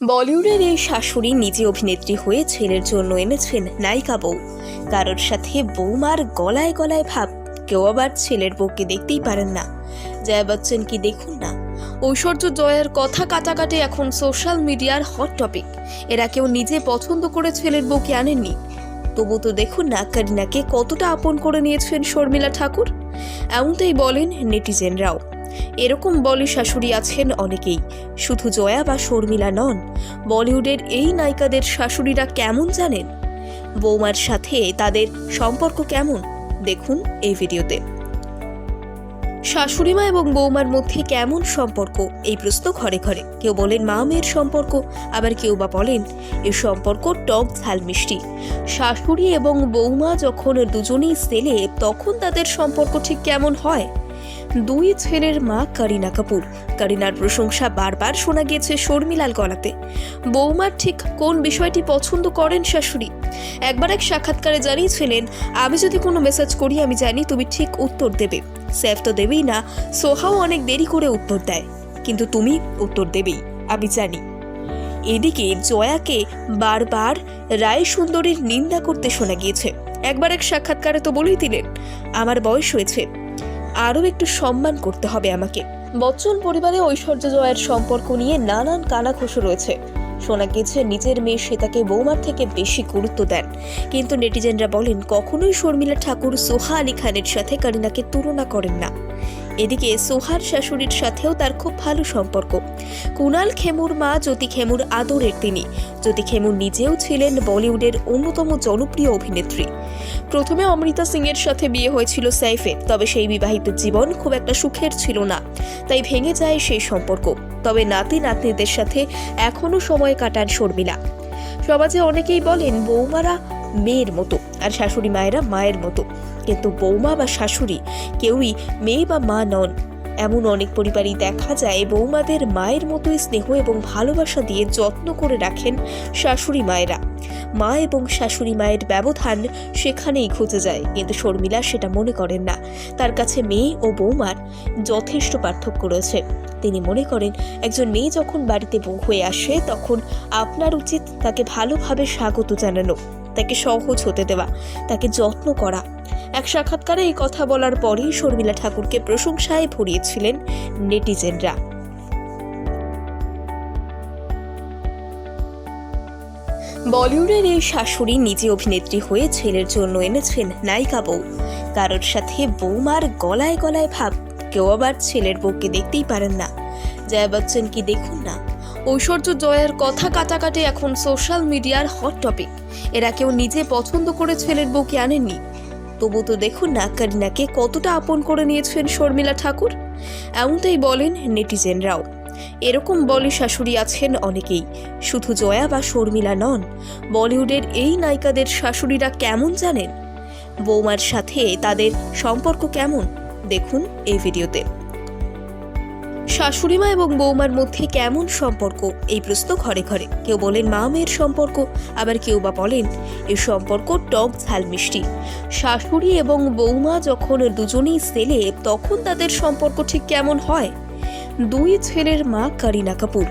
বলিউডের এই শাশুড়ি নিজে অভিনেত্রী হয়ে ছেলের জন্য এনেছেন নায়িকা বউ। কারোর সাথে বৌমার গলায় গলায় ভাব, কেউ আবার ছেলের বউকে দেখতেই পারেন না। জয়া বচ্চন কি দেখুন না? ঐশ্বর্য জয়ের কথা কাটাকাটি এখন সোশ্যাল মিডিয়ার হট টপিক। এরা কেউ নিজে পছন্দ করে ছেলের বউকে আনেননি। তবু তো দেখুন না, করিনাকে কতটা আপন করে নিয়েছেন শর্মিলা ঠাকুর? এমনটাই বলেন নেটিজেনরাও। এরকম বলে শাশুড়ি আছেন অনেকেই। শুধু জয়া বা শর্মিলা নন, বলিউডের এই নায়িকাদের শাশুড়িরা কেমন জানেন? বৌমার সাথে তাদের সম্পর্ক কেমন? দেখুন এই ভিডিওতে। শাশুড়িমা এবং বৌমার মধ্যে কেমন সম্পর্ক? এই প্রশ্ন ঘরে ঘরে। কেউ বলেন মা মেয়ের সম্পর্ক, আবার কেউ বা বলেন এই সম্পর্ক টক ঝাল মিষ্টি। শাশুড়ি এবং বৌমা যখন দুজনেই ছেলে, তখন তাদের সম্পর্ক ঠিক কেমন হয়? দুই ছেলের মা করিনা কাপুর। করিনার প্রশংসা বারবার শোনা গিয়েছে শর্মিলাল গলাতে। বৌমার ঠিক কোন বিষয়টি পছন্দ করেন শাশুড়ি? একবার এক সাক্ষাৎকারে জানিয়েছিলেন, আমি যদি কোনো মেসেজ করি, আমি জানি তুমি ঠিক উত্তর দেবে। সেফ তো দেবেই না, সোহাও অনেক দেরি করে উত্তর দেয়। কিন্তু তুমি উত্তর দেবেই, আমি জানি। এদিকে জয়াকে বারবার রায় সুন্দরীর নিন্দা করতে শোনা গিয়েছে। একবার এক সাক্ষাৎকারে তো বলেই দিলেন, আমার বয়স হয়েছে আরও একটু সম্মান করতে হবে আমাকে। বচ্চন পরিবারে ঐশ্বর্য জয়ের সম্পর্ক নিয়ে নানান কানাঘুষো রয়েছে। শোনা গেছে, নিজের মেয়ে শ্বেতাকে বৌমার থেকে বেশি গুরুত্ব দেন। কিন্তু নেটিজেনরা বলেন, কখনোই শর্মিলা ঠাকুর সোহা আলী খানের সাথে কারিনাকে তুলনা করেন না। এদিকে সোহার শাশুড়ির সাথেও তার খুব ভালো সম্পর্ক। কুনাল খেমুর মা জ্যোতি খেমুর আদরের তিনি। জ্যোতি খেমুর নিজেও ছিলেন বলিউডের অন্যতম জনপ্রিয় অভিনেত্রী। প্রথমে অমৃতা সিং এর সাথে বিয়ে হয়েছিল সাইফের তবে সেই বিবাহিত জীবন খুব একটা সুখের ছিল না। তাই ভেঙে যায় সেই সম্পর্ক। তবে নাতি নাতনিদের সাথে এখনও সময় কাটান শর্মিলা। সমাজে অনেকেই বলেন বৌমারা মেয়ের মতো, আর শাশুড়ি মায়েরা মায়ের মতো। কিন্তু বৌমা বা শাশুড়ি কেউই মেয়ে বা মা নন। এমন অনেক পরিবারই দেখা যায় বৌমাদের মায়ের মতোই স্নেহ এবং ভালোবাসা দিয়ে যত্ন করে রাখেন শাশুড়ি মায়েরা। মা এবং শাশুড়ি মায়ের ব্যবধান সেখানেই খুঁজে যায়, কিন্তু শর্মিলা সেটা মনে করেন না। তার কাছে মেয়ে ও বৌমার যথেষ্ট পার্থক্য রয়েছে। তিনি মনে করেন, একজন মেয়ে যখন বাড়িতে বউ হয়ে আসে, তখন আপনার উচিত তাকে ভালোভাবে স্বাগত জানানো, তাকে সহজ হতে দেওয়া, তাকে যত্ন করা। এক সাক্ষাৎকারে এই কথা বলার পরই শর্মিলা ঠাকুরকে প্রশংসায় ভরিয়েছিলেন নেটিজেনরা। বলিউডের এই শাশুড়ি নিজে অভিনেত্রী হয়ে ছেলের জন্য এনেছেন নায়িকা বউ। কারোর সাথে বৌমার গলায় গলায় ভাব, কেউ আবার ছেলের বউকে দেখতেই পারেন না। জয়া বচ্চন কি দেখুন না? ঐশ্বর্য জয়ের কথা কাটাকাটি এখন সোশ্যাল মিডিয়ার হট টপিক। এরা কেউ নিজে পছন্দ করে ছেলের বউকে আনেননি। তবু তো দেখুন না করিনাকে কতটা আপন করে নিয়েছেন শর্মিলা ঠাকুর। এমনটাই বলেন নেটিজেনরাও। এরকম বলে শাশুড়ি আছেন অনেকেই। শুধু জয়া বা শর্মিলা নন, বলিউডের এই নায়িকাদের শাশুড়িরা কেমন জানেন? বৌমার সাথে তাদের সম্পর্ক কেমন? দেখুন এই ভিডিওতে। শাশুড়িমা এবং বৌমার মধ্যে কেমন সম্পর্ক? এই প্রশ্ন ঘরে ঘরে। কেউ বলেন মা মেয়ের সম্পর্ক, আবার কেউ বা বলেন এই সম্পর্ক টক ঝাল মিষ্টি। শাশুড়ি এবং বৌমা যখন দুজনেই ছেলে, তখন তাদের সম্পর্ক ঠিক কেমন হয়? দুই ছেলের মা কারিনা কাপুর।